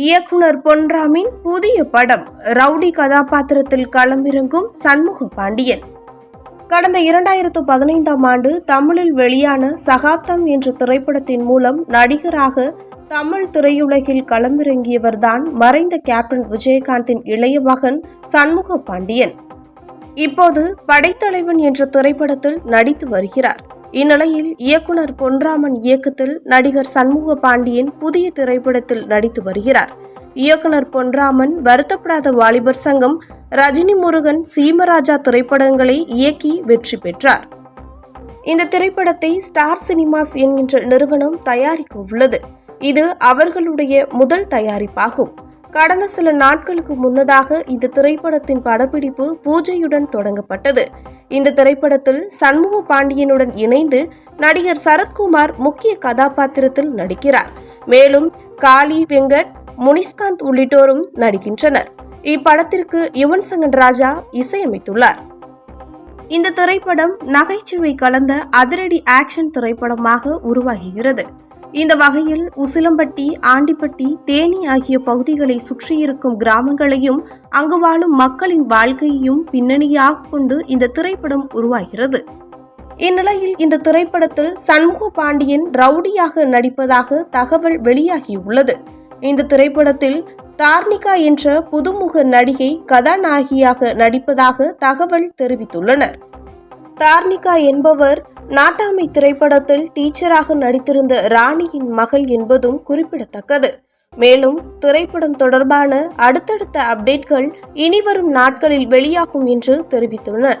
இயக்குனர் பொன்ராமின் புதிய படம் ரவுடி கதாபாத்திரத்தில் களமிறங்கும் சண்முக பாண்டியன். கடந்த இரண்டாயிரத்து பதினைந்தாம் ஆண்டு தமிழில் வெளியான சகாப்தம் என்ற திரைப்படத்தின் மூலம் நடிகராக தமிழ் திரையுலகில் களமிறங்கியவர்தான் மறைந்த கேப்டன் விஜயகாந்தின் இளைய மகன் சண்முக பாண்டியன். இப்போது படைத்தலைவன் என்ற திரைப்படத்தில் நடித்து வருகிறார். இந்நிலையில் இயக்குனர் பொன்ராமன் இயக்கத்தில் நடிகர் சண்முக பாண்டியன் புதிய திரைப்படத்தில் நடித்து வருகிறார். இயக்குனர் பொன்ராமன் வருத்தப்படாத வாலிபர் சங்கம் ரஜினி முருகன் சீமராஜா திரைப்படங்களை இயக்கி வெற்றி பெற்றார். இந்த திரைப்படத்தை ஸ்டார் சினிமாஸ் என்கின்ற நிறுவனம் தயாரிக்க உள்ளது இது அவர்களுடைய முதல் தயாரிப்பாகும். கடந்த சில நாட்களுக்கு முன்னதாக இந்த திரைப்படத்தின் படப்பிடிப்பு பூஜையுடன் தொடங்கப்பட்டது. இந்த திரைப்படத்தில் சண்முக பாண்டியனுடன் இணைந்து நடிகர் சரத்குமார் முக்கிய கதாபாத்திரத்தில் நடிக்கிறார். மேலும் காளி வெங்கட் முனிஸ்காந்த் உள்ளிட்டோரும் நடிக்கின்றனர். இப்படத்திற்கு யுவன் சங்கன் ராஜா இசையமைத்துள்ளார். இந்த திரைப்படம் நகைச்சுவை கலந்த அதிரடி ஆக்ஷன் திரைப்படமாக உருவாகுகிறது. இந்த வகையில் உசிலம்பட்டி ஆண்டிப்பட்டி தேனி ஆகிய பகுதிகளை சுற்றியிருக்கும் கிராமங்களையும் அங்கு வாழும் மக்களின் வாழ்க்கையையும் பின்னணியாக கொண்டு இந்த திரைப்படம் உருவாகிறது. இந்நிலையில் இந்த திரைப்படத்தில் சண்முக பாண்டியன் ரவுடியாக நடிப்பதாக தகவல் வெளியாகியுள்ளது. இந்த திரைப்படத்தில் தார்னிகா என்ற புதுமுக நடிகை கதாநாயகியாக நடிப்பதாக தகவல் தெரிவித்துள்ளனர். தார்னிகா என்பவர் நாட்டாமை திரைப்படத்தில் டீச்சராக நடித்திருந்த ராணியின் மகள் என்பதும் குறிப்பிடத்தக்கது. மேலும் திரைப்படம் தொடர்பான அடுத்தடுத்த அப்டேட்கள் இனிவரும் நாட்களில் வெளியாகும் என்று தெரிவித்துள்ளனர்